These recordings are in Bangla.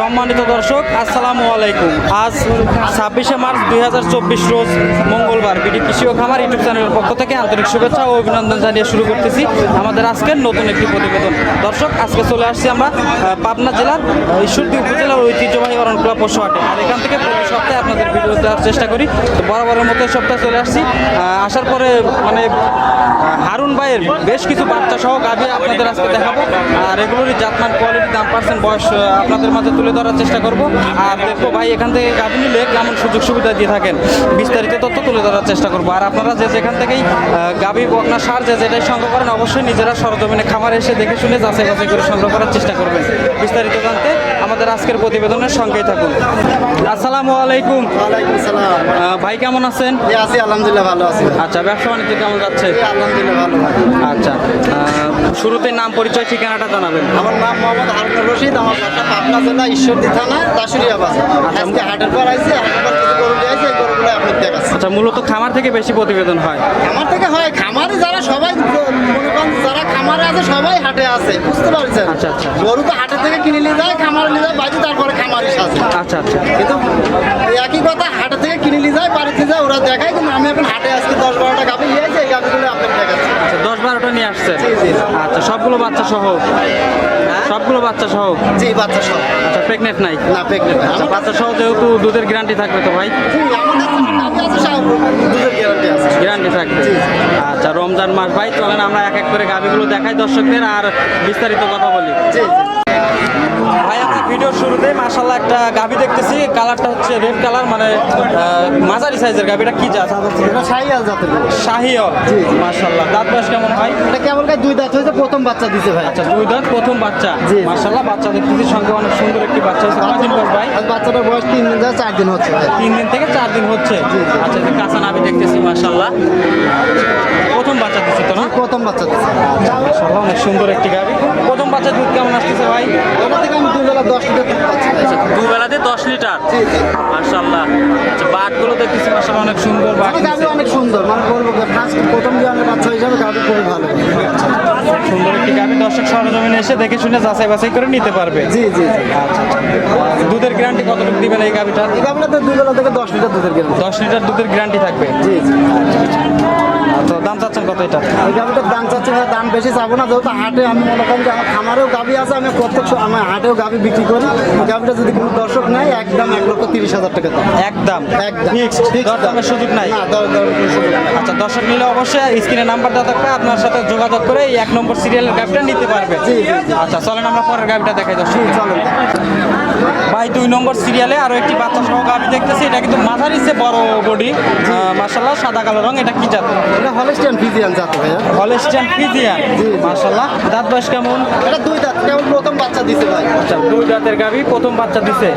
সম্মানিত দর্শক, আসসালামু আলাইকুম। আজ ছাব্বিশে মার্চ দুই হাজার চব্বিশ রোজ মঙ্গলবার বিডি কৃষি ও খামার ইউটিউব চ্যানেলের পক্ষ থেকে আন্তরিক শুভেচ্ছা ও অভিনন্দন জানিয়ে শুরু করতেছি আমাদের আজকের নতুন একটি প্রতিবেদন। দর্শক, আজকে চলে আসছি আমরা পাবনা জেলার ঈশ্বরদী উপজেলার ঐতিহ্যবাহী অরণকুলা পশু হাটে আর এখান থেকে প্রতি সপ্তাহে আপনাদের ভিডিও দেওয়ার চেষ্টা করি। তো বরাবরের মতো সপ্তাহে চলে আসছি। আসার পরে মানে ভাইয়ের বেশ কিছু বাচ্চা সহ গাভি আপনাদের আজকে দেখাবো। আর এগুলোরই জাতমান কোয়ালিটি দাম পার্সেন্ট বয়স আপনাদের মাঝে তুলে ধরার চেষ্টা করব। আর দেখব ভাই, এখান থেকে গাভি নিলে কেমন সুযোগ সুবিধা দিয়ে থাকেন? বিস্তারিত তথ্য তুলে ধরার চেষ্টা করব। আর আপনারা যে যেখান থেকেই গাভি, বকনা, সার যে যেটাই সংগ্রহ করেন, অবশ্যই নিজেরা সরজমিনে খামারে এসে দেখে শুনে যাচাই বাছাই করে সংগ্রহ করার চেষ্টা করবেন। বিস্তারিত জানতে আমাদের আজকের প্রতিবেদনের সঙ্গেই থাকুন। আসসালামু আলাইকুম। ভাই কেমন আছেন? আছি আলহামদুলিল্লাহ ভালো আছি। আচ্ছা ব্যবসা বাণিজ্য কেমন যাচ্ছে? আলহামদুলিল্লাহ ভালো। আচ্ছা শুরুতে নাম পরিচয় ঠিকানাটা জানাবেন। আমার নাম মোহাম্মদ হারুনুর রশিদ আমার বাসা পাবনা জেলা ঈশ্বরদী থানা দাসুরিয়া বাজার। আজকে হাটের পর আইছি হাটের পর কিছু গরু নিয়ে আইছি গরুগুলো আপনি দেখাচ্ছি। আচ্ছা মূলত খামার থেকে বেশি প্রতিবেদন হয়। খামার থেকে হয় খামারে যারা সবাই মনে করেন যারা খামারে আছে সবাই হাটে আছে বুঝতে পারছেন? আচ্ছা, আচ্ছা। গরু তো হাটে থেকে কিনে নিয়ে যায় খামারে নিয়ে যায় বাড়ি তারপরে খামারে সাজে আচ্ছা আচ্ছা। কিন্তু একই কথা হাটে থেকে কিনে নিয়ে যায় বাড়িতে যায় ওরা দেখায় কিন্তু আমি এখন হাটে আজকে দশ বারোটা গাভি নিয়ে আইছি এই গাভিগুলো আপনাকে দেখাচ্ছি। আচ্ছা দশ বারোটা নিয়ে আসছে। আচ্ছা সবগুলো বাচ্চা সহ? সবগুলো বাচ্চা সহ? জি বাচ্চা সব আচ্ছা প্রেগনেন্ট নাই? না প্রেগনেন্ট আচ্ছা বাচ্চা সহ যেহেতু দুধের গ্যারান্টি থাকবে তো ভাই? গ্যারান্টি থাকবে। আচ্ছা রমজান মাস ভাই, চলেন আমরা এক এক করে গাভিগুলো দেখাই দর্শকদের আর বিস্তারিত কথা বলি। ভাই আমরা ভিডিওর শুরুতে মাশাল্লাহ একটা গাভি দেখতেছি। কালারটা হচ্ছে রেড কালার মানে মাঝারি সাইজের গাভিটা কি জাত? শাহিয়ল জি, জি। মাশাল্লাহ দাঁত বয়স কেমন ভাই? দুই দাঁত হয়েছে প্রথম বাচ্চা দিছে ভাই। আচ্ছা দুই দাঁত প্রথম বাচ্চা। মাশাল্লাহ বাচ্চা দেখতেছি সঙ্গে অনেক সুন্দর একটি বাচ্চা হয়েছে কয়দিন বয়স ভাই? বাচ্চাটার বয়স তিন দিন যায় চার দিন হচ্ছে তিন দিন থেকে চার দিন হচ্ছে। আচ্ছা কাঁচা নাভি দেখতেছি মাশাল্লাহ প্রথম বাচ্চা দিচ্ছে তো না? প্রথম বাচ্চা দিছে। মাশাল্লাহ অনেক সুন্দর একটি গাভি। প্রথম বাচ্চা দুধ কেমন আসতেছে ভাই? ওটা থেকে আমি দুই বেলা দশ লিটার আচ্ছা দুবেলাতে দশ লিটার। মাশাল্লাহ আচ্ছা বাটগুলো দেখতেছি মাশাল্লাহ অনেক সুন্দর বাট অনেক সুন্দর মানে বলব ফার্স্ট প্রথম বিয়ানের বাচ্চা হিসাবে গাভি খুবই ভালো। সুন্দর একটি গাভি দর্শক সরজমিনে এসে দেখে শুনে যাচাই বাছাই করে নিতে পারবে। জি জি আচ্ছা আচ্ছা। দুধের গ্যারান্টি কতটুকু দিবেন এই গাভিটার এই গাভিটাতে দুই বেলা থেকে দশ লিটার দুধের কেন দশ লিটার দুধের গ্যারান্টি থাকবে। জি জি। তো দাম চাচ্ছেন কত এটা? এই গাভিটার দাম চাচ্ছি ভাই দাম বেশি চাবো না যেহেতু হাটে আমি মনে করেন যে আমার খামারেও গাভি আছে আমি প্রত্যেক আমার হাটেও গাভি বিক্রি করি। গাভিটা যদি কোনো দর্শক নেয় একদম এক লক্ষ তিরিশ হাজার টাকা দাম। একদম? একদম। ফিক্সড Fixed দর দামের সুযোগ নাই। না। আচ্ছা দর্শক নিলে অবশ্যই স্ক্রিনে নাম্বার দেওয়া থাকবে আপনার সাথে যোগাযোগ করে এই এক নম্বর সিরিয়ালের গাভিটা নিতে পারবে। আচ্ছা চলেন আমরা পরের গাভিটা দেখাই দর্শক চলেন। ভাই দুই নম্বর সিরিয়ালে আরও একটি বাচ্চা সহ গাভি দেখতেছি। এটা কিন্তু মাথার ইচ্ছে বড় বডি মার্শাল্লাহ সাদা কালো রং এটা কি জাত? এটা হলিস্টিয়ান ফিজিয়ান জাত ভাইয়া। Holstein Friesian. মার্শাল্লাহ দাঁত বয়স কেমন? এটা দুই দাঁত কেবল প্রথম বাচ্চা দিছে ভাই? আচ্ছা দুই দাঁতের গাভি প্রথম বাচ্চা দিছে।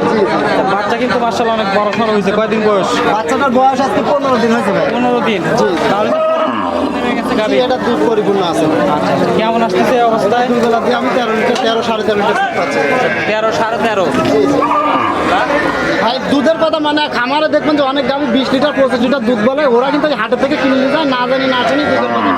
আচ্ছা, বাচ্চা কিন্তু মার্শাল্লাহ অনেক বড় সড়ো হয়েছে। কয়দিন বয়স? বাচ্চাটার বয়স আজকে পনেরো দিন হয়েছে ভাই। পনেরো দিন। তাহলে এটা দুধ পরিপূর্ণ আছে। আচ্ছা কেমন আসতেছে এই অবস্থায়? দুই বেলা দিয়ে আমি তেরো লিটার তেরো সাড়ে তেরো লিটার পাচ্ছি। তেরো সাড়ে তেরো। ভাই দুধের কথা মানে খামারে দেখবেন যে অনেক গাভি বিশ লিটার পঁচিশ লিটার দুধ বলে ওরা কিন্তু হাটের থেকে কিনে নিয়ে যায় না জানি না দুধের কথা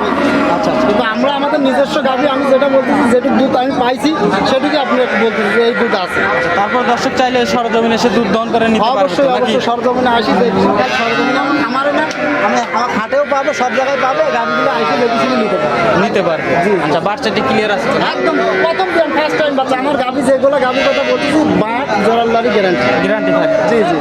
আচ্ছা আচ্ছা। কিন্তু আমরা আমাদের নিজস্ব গাভি আমি যেটা বলতেছি যেটুকু দুধ আমি পাইছি সেটুকু আপনি একটু বলতেছি যে এই দুধ আছে। তারপর দর্শক চাইলে সরজমিন এসে দুধ দহন করে নিতে পারবে অবশ্যই অবশ্যই সরজমিনে আসি সরজমিনে আমার খামারে আমি হাটেও পাবো সব জায়গায় পাবো গাভিগুলো আসি দেখি নিতে পারব। নিতে পারবে। আচ্ছা বাচ্চাটি ক্লিয়ার আছে একদম প্রথম দিন ফার্স্ট টাইম বাচ্চা। আমার গাভি যেগুলো গাভি কথা বলতেছি বাট জোরাল্লারি গ্যারান্টি গ্যারান্টি থাকবে জি জি।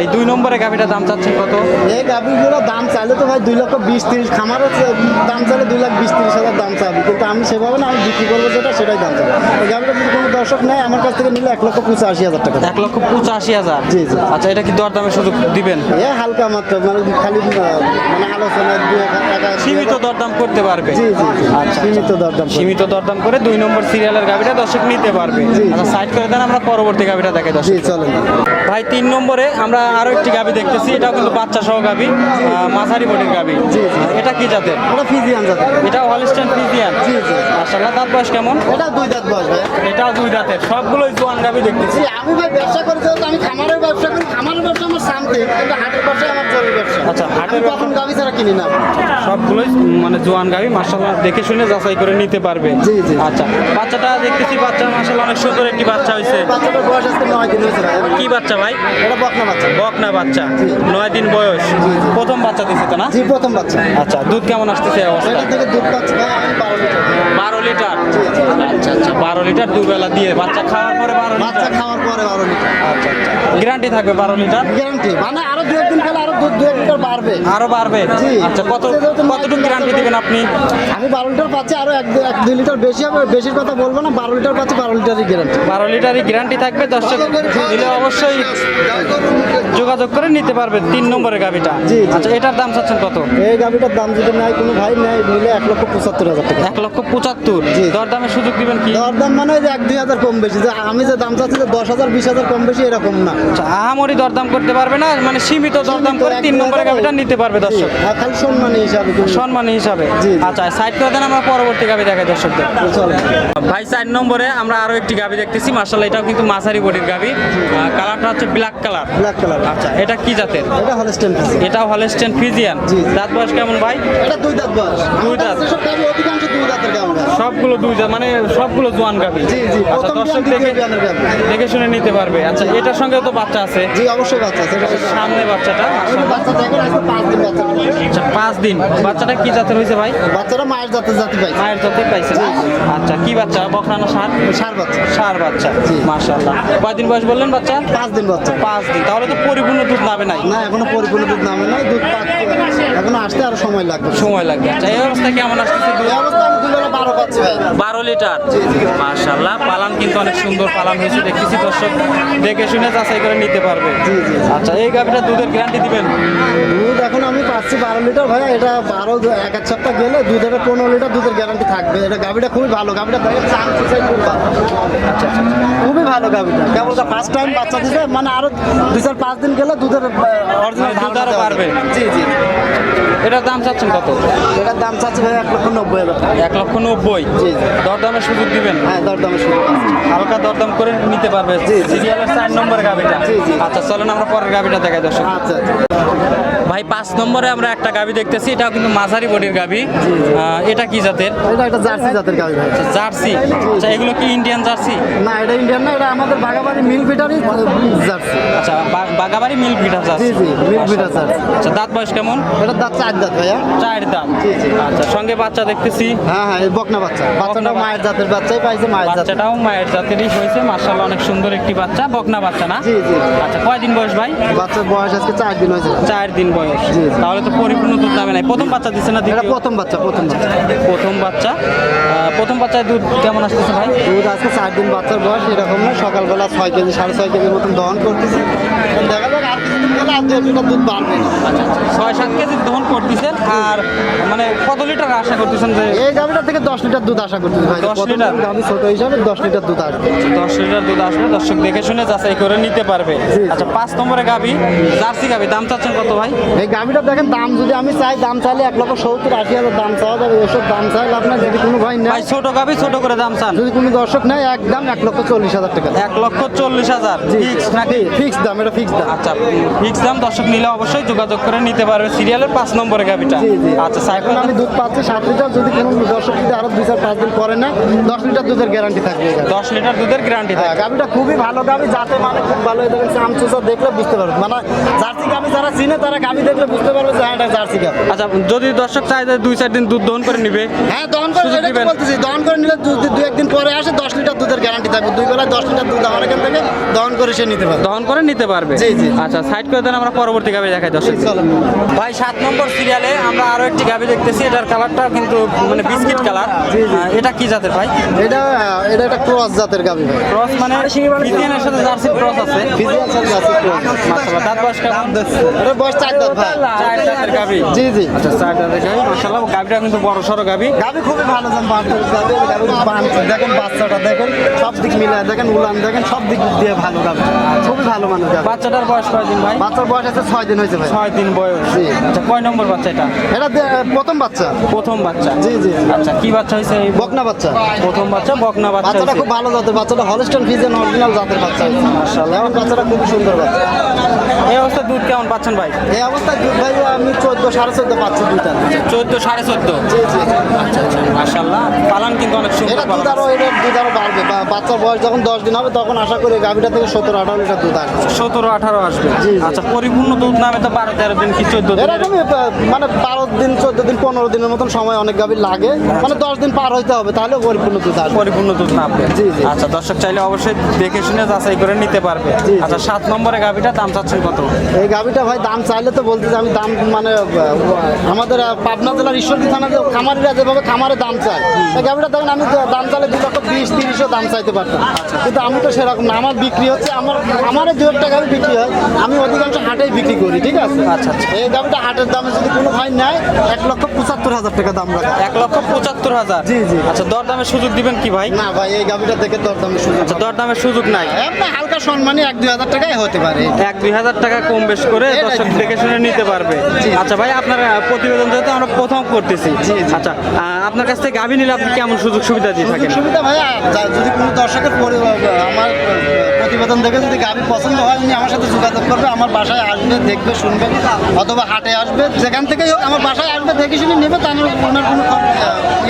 এই দুই নম্বরে গাভিটার দাম চাচ্ছেন কত? এই গাভিগুলো দাম চাইলে তো ভাই দুই লক্ষ বিশ তিরিশ। খামারের চে- দাম চাইলে দুই লাখ বিশ তিরিশ হাজার দাম চাবি। কিন্তু আমি সেভাবে না আমি বিক্রি করব যেটা সেটাই দাম চাবো। এই গাভিটা যদি কোনো দর্শক নেয় আমার কাছ থেকে নিলে এক লক্ষ পঁচাশি হাজার টাকা। এক লক্ষ পঁচাশি হাজার। জি, জি। আচ্ছা এটা কি দর দামের সুযোগ দিবেন? এ হালকা মাত্র মানে খালি মানে আলোচনা সীমিত দরদাম করতে পারবে। জি জি জি সীমিত দরদাম করে। সীমিত দরদাম করে দুই নম্বর সিরিয়ালের গাভিটা দর্শক নিতে পারবে। জি। আচ্ছা সাইড করে দেন আমরা পরবর্তী গাভিটা দেখে দর্শক। চলেন। ভাই তিন নম্বরে আমরা আরও একটি গাবি দেখতেছি। এটাও কিন্তু বাচ্চা সহ গাবি মাঝারি বডির গাবি। জি। এটা কি জাতের? ওটা ফিজিয়ান যাতে এটা হলিস্টান ফিজিয়ান জি, জি। মাশাআল্লাহ দাঁত বয়স কেমন? এটা দুই দাঁত বয়স ভাই। এটাও দুই দাঁতের। সবগুলোই জোয়ান গাবি দেখতেছি। আমি ভাই ব্যবসা করি যেহেতু আমি খামারের ব্যবসা করি খামারের ব্যবসা আমার শান্তি কিন্তু হাটের ব্যবসা আমার জরুরি ব্যবসা। আচ্ছা, হাটের কখন গাভি ছাড়া কিনি না। সবগুলোই মানে জোয়ান গাবি মাশাআল্লাহ দেখে শুনে যাচাই করে নিতে পারবে। জি, জি। আচ্ছা বাচ্চাটা দেখতেছি বাচ্চা মাশাআল্লাহ অনেক সুন্দর একটি বাচ্চা হয়েছে। বাচ্চাটার বয়স আজকে নয় দিন হয়েছে কি বাচ্চা ভাই? এটা বকনা বাচ্চা। বকনা বাচ্চা। নয় দিন বয়স। প্রথম বাচ্চা দিছে তো না? জি প্রথম বাচ্চা। আচ্ছা দুধ কেমন আসতেছে অবস্থা? এটা থেকে দুধ পাচ্ছি বারো লিটার। আচ্ছা আচ্ছা বারো লিটার দুবেলা দিয়ে। বাচ্চা খাওয়ার পরে বারো বাচ্চা খাওয়ার পরে বারো লিটার। আচ্ছা আচ্ছা। গ্যারান্টি থাকবে বারো লিটার? গ্যারান্টি। মানে আরও দু একদিন খেলে আরও দুধ দু এক লিটার বাড়বে। আরও বাড়বে। আচ্ছা কত কতটুকু গ্যারান্টি দিবেন আপনি? আমি বারো লিটার পাচ্ছি আরও এক দুই লিটার বেশি হবে বেশির কথা বলব না বারো লিটার পাচ্ছি বারো লিটারই গ্যারান্টি। বারো লিটারই গ্যারান্টি থাকবে দশ দর্শক নিলে অবশ্যই যোগাযোগ করে নিতে পারবে তিন নম্বরের গাভিটা। আচ্ছা এটার দাম চাচ্ছেন কত? এই গাভিটার দাম যদি নেয় কোনো ভাই নেয় নিলে এক লক্ষ পঁচাত্তর হাজার টাকা। এক লক্ষ পঁচাত্তর। জি। দরদামের সুযোগ দিবেন কি? দরদাম মানে যে এক দুই হাজার কম বেশি। যে আমি যে দাম চাচ্ছি যে দশ হাজার বিশ হাজার কম বেশি এরকম না। আচ্ছা আহামরি দরদাম করতে পারবে না মানে সীমিত দরদাম করে তিন নম্বরের গাভিটা নিতে পারবে দর্শক। আর খালি সম্মানী হিসাবে। সম্মানী হিসাবে। আচ্ছা সাইড করে দেন আমরা পরবর্তী গাভি দেখাই দর্শকদের। ভাই চার নম্বরে আমরা আরও একটি গাভি দেখতেছি। মার্শাল এটাও কিন্তু মাঝারি বডির গাভি কালারটা হচ্ছে ব্ল্যাক কালার ব্ল্যাক কালার আচ্ছা এটা কি জাতের? এটা হলস্টেন এটাও হলস্টেন ফিজিয়ান জি। দাঁত বয়স কেমন ভাই? এটা দুই দাঁত বয়স। দুই দাঁত। সব অধিকাংশ দুই দাঁতের ভাই। সবগুলো দুই মানে সবগুলো জোয়ান গাভি। আচ্ছা দর্শক দেখে। দেখে শুনে নিতে পারবে। আচ্ছা এটার সঙ্গে তো বাচ্চা আছে। জি অবশ্যই বাচ্চা আছে সামনে বাচ্চাটা। ওই যে বাচ্চা দেখেন পাঁচ দিন বাচ্চা। আচ্ছা পাঁচ দিন। বাচ্চাটা কি জাতের হয়েছে ভাই? বাচ্চারা মায়ের জাতের জাতি পাই মায়ের জাতের পাইছে? আচ্ছা কি বাচ্চা? বকরানো সার? সার বাচ্চা। সার বাচ্চা জি। মাশাআল্লাহ। কয়দিন বয়স বললেন বাচ্চা? পাঁচ দিন বাচ্চা। পাঁচ দিন। তাহলে তো পরিপূর্ণ দুধ নামে নাই। না এখনও পরিপূর্ণ দুধ নামে নাই। দুধ এখনও আসতে আরও সময় লাগবে। সময় লাগবে। আচ্ছা এই অবস্থা কেমন আসতেছে? দুধ অবস্থা বারো লিটার। মাশাল্লাহ পালান কিন্তু অনেক সুন্দর পালান হয়েছে দেখতেছি দর্শক দেখে শুনে যাচাই করে নিতে পারবে। আচ্ছা এই গাভিটা দুধের গ্যারান্টি দিবেন? দুধ এখন আমি পাচ্ছি বারো লিটার ভাই এটা বারো এক এক সপ্তাহ গেলে দুধের পনেরো লিটার দুধের গ্যারান্টি থাকবে। এটা গাভিটা খুবই ভালো গাভিটা দেখেন চান ভালো খুবই ভালো গাভিটা। কেবল ফার্স্ট টাইম বাচ্চা দিছে মানে আরও দুই চার পাঁচ দিন গেলে দুধের অরিজিনাল মানে দুধ আরও বাড়বে। জি জি। এটার দাম চাচ্ছেন কত? এটার দাম চাচ্ছি ভাই এক লক্ষ নব্বই হাজার এক লক্ষ নব্বই। দরদামের সুযোগ দিবেন হ্যাঁ দরদামের সুযোগ। হালকা দরদাম করে নিতে পারবে। সিরিয়ালের চার নম্বর জি। আচ্ছা চলেন আমরা পরের গাবিটা দেখাই দর্শক আচ্ছা আচ্ছা ভাই পাঁচ নম্বরে আমরা একটা গাভি দেখতেছি এটাও কিন্তু মাঝারি বডির গাভি এটা কি জাতের? এটা একটা জার্সি জাতের গাভি ভাই। জার্সি। আচ্ছা এগুলো কি ইন্ডিয়ান জার্সি? না এটা ইন্ডিয়ান না এটা আমাদের বাগাবাড়ি মিল ফিটারই জার্সি। আচ্ছা বাগাবাড়ি মিল ফিটার জার্সি। জি, জি, milk feeder জার্সি। আচ্ছা দাঁত বয়স কেমন? এটার দাঁত চার দাঁত ভাইয়া। চার দাঁত। জি, জি। আচ্ছা সঙ্গে বাচ্চা দেখতেছি। হ্যাঁ হ্যাঁ বকনা বাচ্চা। বাচ্চাটা মায়ের জাতের বাচ্চাই পাইছে মায়ের জাতের। বাচ্চাটাও মায়ের জাতেরই হয়েছে মার্শাল্লাহ অনেক সুন্দর একটি বাচ্চা বকনা বাচ্চা না? জি, জি। আচ্ছা কয়দিন বয়স ভাই? বাচ্চার বয়স আজকে চার দিন হয়েছে। চার দিন বয়স। তাহলে তো পরিপূর্ণ দুধ নামে নাই। প্রথম বাচ্চা দিচ্ছে না এটা প্রথম বাচ্চা প্রথম বাচ্চা। প্রথম বাচ্চা। আহ, প্রথম বাচ্চায় দুধ কেমন আসতেছে ভাই? দুধ আজকে চার দিন বাচ্চার বয়স এরকম না সকালবেলা ছয় কেজি সাড়ে ছয় কেজির মতন দহন করতেছে। দেখা যাক আর এক লিটার দুধ বাড়বে? আচ্ছা আচ্ছা ছয় সাত কেজি দহন করতেছেন আর মানে কত লিটার আশা করতেছেন যে এই গাভিটা থেকে দশ লিটার দুধ আশা করতেছি ভাই। 10 প্রথম লিটার? গাভি ছোট হিসাবে দশ লিটার দুধ আসবে। দশ লিটার দুধ আসবে দর্শক দেখে শুনে যাচাই করে নিতে পারবে। আচ্ছা পাঁচ নম্বরে গাবি জার্সি গাবি দাম চাচ্ছেন কত ভাই? এই গাভিটা দেখেন দাম যদি আমি চাই দাম চাইলে এক লক্ষ সত্তর আশি হাজার দাম চাওয়া যাবে। এসব দাম চাইলে আপনার যদি কোনো ভাই নেয় ছোট গাবি ছোট করে দাম চান। যদি কোনো দর্শক নেয় একদম এক লক্ষ চল্লিশ হাজার টাকা। এক লক্ষ চল্লিশ হাজার। ফিক্স নাকি? ফিক্স দাম এটা ফিক্স দাম। আচ্ছা ফিক্স দাম দর্শক নিলে অবশ্যই যোগাযোগ করে নিতে পারবে সিরিয়ালের পাঁচ নম্বরে গাবিটা। জি জি। আচ্ছা সাইকেল আমি দুধ পাচ্ছি সাত লিটার যদি কোনো দর্শক যদি আরও দুই চার পাঁচ দিন পরে না দশ লিটার দুধের গ্যারান্টি থাকবে দশ লিটার দুধের গ্যারান্টি হ্যাঁ থাকে গাভিটা খুবই ভালো গাভি যাতে মানে খুব ভালো এই দেখেন চাম চুষা দেখলে বুঝতে পারবে। মানে জার্সি গাভি যারা চিনে তারা গাভি দেখলে বুঝতে পারবে যে হ্যাঁ এটা জার্সি গাভি আচ্ছা যদি দর্শক চাই যে দুই চার দিন দুধ দহন করে নিবে হ্যাঁ দহন করে বলতেছি দহন করে নিলে দু দু একদিন পরে আসে দশ লিটার দুধের গ্যারান্টি থাকবে। দুই বেলায় দশ লিটার দুধ আমার এখান থেকে দহন করে সে নিতে পারবে। দহন করে নিতে পারবে। জি, জি। আচ্ছা সাইড করে দেন আমরা পরবর্তী গাবি দেখাই দর্শক। ভাই সাত নম্বর সিরিয়ালে আমরা আরও একটি গাবি দেখতেছি। এটার কালারটা কিন্তু মানে বিস্কিট কালার এটা কি জাতের ভাই? এটা এটা একটা ক্রস জাতের গাবি ভাই। ক্রস মানে ফিজিয়ানের সাথে জার্সি ক্রস আছে। ফিজিয়াল সাথে আছে ক্রস। মাশাআল্লাহ দাঁত বয়স কেমন? এটা বয়স চার দাঁত ভাই। চার দাঁতের গাবি জি জি। আচ্ছা চার দাঁতের গাবি মাশাআল্লাহ গাবিটা কিন্তু বড় সড়ো গাবি গাবি খুবই ভালো বাচ্চার গাবি গাবি বানছে দেখেন বাচ্চাটা দেখেন সব দিক মিলায় দেখেন উলান দেখেন সব দিক দিয়ে ভালো গাবি খুবই ভালো মানুষ গাবি বাচ্চাটার বয়স কয়দিন ভাই? বাচ্চার বয়স আছে ছয় দিন হয়েছে ভাই। ছয় দিন বয়স। জি। আচ্ছা কয় নম্বর বাচ্চা এটা? এটা প্রথম বাচ্চা। প্রথম বাচ্চা? জি জি আচ্ছা কি বাচ্চা হয়েছে এই বকনা বাচ্চা। প্রথম বাচ্চা বকনা বাচ্চা বাচ্চাটা খুব ভালো জাতের বাচ্চাটা হলস্টন ফিজেন অরিজিনাল জাতের বাচ্চা মাশাআল্লাহ। এখন বাচ্চাটা খুবই সুন্দর বাচ্চা। এই অবস্থা দুধ কেমন পাচ্ছেন ভাই? এই অবস্থায় দুধ ভাই আমি চোদ্দ সাড়ে চোদ্দ পাচ্ছি দুইটা চোদ্দ সাড়ে চোদ্দ? জি জি মাসাল্লাহ পালান কিন্তু অনেক সুন্দর এটা দুধ আরও এটা দুধ আরও বাড়বে। বাচ্চার বয়স যখন দশ দিন হবে তখন আশা করি গাভিটা থেকে সতেরো আঠারো লিটার দুধ আসবে। সতেরো আঠারো আসবে। জি। আচ্ছা পরিপূর্ণ দুধ নামে তো বারো তেরো দিন কি চোদ্দ দিন এরকমই মানে বারো দিন চোদ্দ দিন পনেরো দিনের মতন সময় অনেক গাভীর লাগে। মানে দশ দিন পার হইতে হবে তাহলে পরিপূর্ণ দুধ আসবে। পরিপূর্ণ দুধ নামবে। জি, জি। আচ্ছা দর্শক চাইলে অবশ্যই দেখে শুনে যাচাই করে নিতে পারবে। আচ্ছা সাত নম্বরে গাভিটা দাম চাচ্ছেন কত? এই গাভিটা ভাই দাম চাইলে তো বলতে আমি দাম মানে আমাদের পাবনা জেলার ঈশ্বরদী থানাতে খামারিরা যেভাবে খামারে দাম চায় এই গাভিটা দেখেন আমি দাম চাইলে দু লক্ষ বিশ তিরিশও দাম চাইতে পারতাম। কিন্তু আমি তো সেরকম না আমার বিক্রি হচ্ছে আমার আমার দু একটা গাভি বিক্রি হয় আমি অধিকাংশ হাটেই বিক্রি করি ঠিক আছে? আচ্ছা, আচ্ছা। এই গাভিটা হাটের দামে যদি কোনো ভাই নেয় এক লক্ষ পঁচাত্তর হাজার টাকা দাম রাখা। এক লক্ষ পঁচাত্তর হাজার? জি, জি। আচ্ছা দরদামের সুযোগ দিবেন কি ভাই? না ভাই এই গাভিটা দেখে দরদামে সুযোগ আচ্ছা দরদামের সুযোগ নাই। এমনি হালকা সম্মানী এক দুই হাজার টাকাই হতে পারে। এক দুই হাজার টাকা কম বেশ করে দর্শক দেখে শুনে নিতে পারবে। আচ্ছা ভাই আপনার প্রতিবেদন যেহেতু আমরা প্রথম করতেছি। আচ্ছা আপনার কাছ থেকে গাভী নিলে আপনি কেমন সুযোগ সুবিধা দিয়ে থাকেন? সুবিধা ভাইয়া যদি কোনো দর্শকের আমার প্রতিবেদন দেখে যদি গাভি পছন্দ হয় উনি আমার সাথে যোগাযোগ করবে আমার বাসায় আসবে দেখবে শুনবে। অথবা হাটে আসবে যেখান থেকে হোক আমার বাসায় আসবে দেখে শুনে নেবে তার ওনার কোনো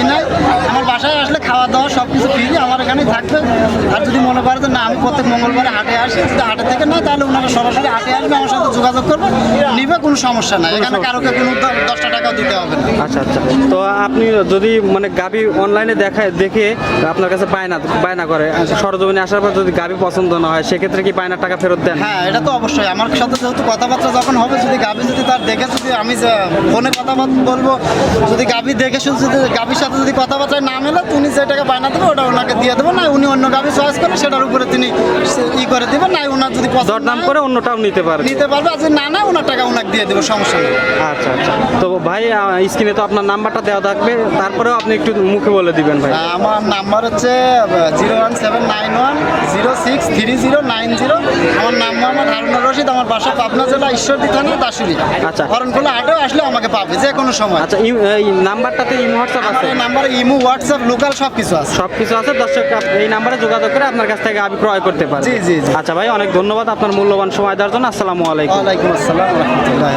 ই নাই। আমার বাসায় আসলে খাওয়া দাওয়া সব কিছু ফ্রি আমার এখানেই থাকবে। আর যদি মনে করে যে না আমি প্রত্যেক মঙ্গলবারে হাটে আসি যদি হাটে থেকে না তাহলে ওনারা সরাসরি হাটে আসবে আমার সাথে যোগাযোগ করবে নিবে কোনো সমস্যা নাই। এখানে কারোকে কোনো দশটা টাকাও দিতে হবে না। আচ্ছা আচ্ছা। তো আপনি যদি মানে গাবি অনলাইনে দেখায় দেখে আপনার কাছে বায়না বায়না করে সরজমিনে আসার পর যদি গাবি পছন্দ না হয় সেক্ষেত্রে কি বায়নার টাকা ফেরত দেন? হ্যাঁ এটা তো অবশ্যই। আমার সাথে যেহেতু কথাবার্তা যখন হবে যদি গাভি যদি তার দেখে যদি আমি ফোনে কথাবার্তা বলব যদি গাভি দেখে শুধু যদি গাভির সাথে যদি কথাবার্তায় না মেলে তিনি যে টাকা বায়না দেবে ওটা ওনাকে দিয়ে দেবেন না উনি অন্য গাভি চয়েস করে সেটার উপরে তিনি ই করে দেবেন না ওনার যদি পছন্দ দরদাম করে অন্যটাও নিতে পারবে। নিতে পারবে আর যদি না না ওনার টাকা ওনাকে দিয়ে দেবে সমস্যা নেই। আচ্ছা আচ্ছা। তো ভাই স্ক্রিনে তো আপনার নাম্বারটা দেওয়া থাকবে তারপরেও আপনি একটু মুখে বলে দিবেন ভাই। আমার নাম্বার হচ্ছে zero one seven nine one zero six three zero nine zero. আমার নাম মোহাম্মদ হারুনুর রশিদ আমার বাসা পাবনা জেলা ঈশ্বরদী থানা দাসুরি আচ্ছা। হরণখোলা হাটেও আসলে আমাকে পাবে যে কোনো সময়। আচ্ছা এই নাম্বারটাতে ইমো হোয়াটসঅ্যাপ আছে? এই নাম্বারে ইমো হোয়াটসঅ্যাপ লোকাল সব কিছু আছে। সব কিছু আছে দর্শক এই নাম্বারে যোগাযোগ করে আপনার কাছ থেকে আমি ক্রয় করতে পারি জি, জি, জি। আচ্ছা ভাই অনেক ধন্যবাদ আপনার মূল্যবান সময় দেওয়ার জন্য। আসসালামু আলাইকুম। ওয়ালাইকুম আসসালাম রহমতুল্লাহ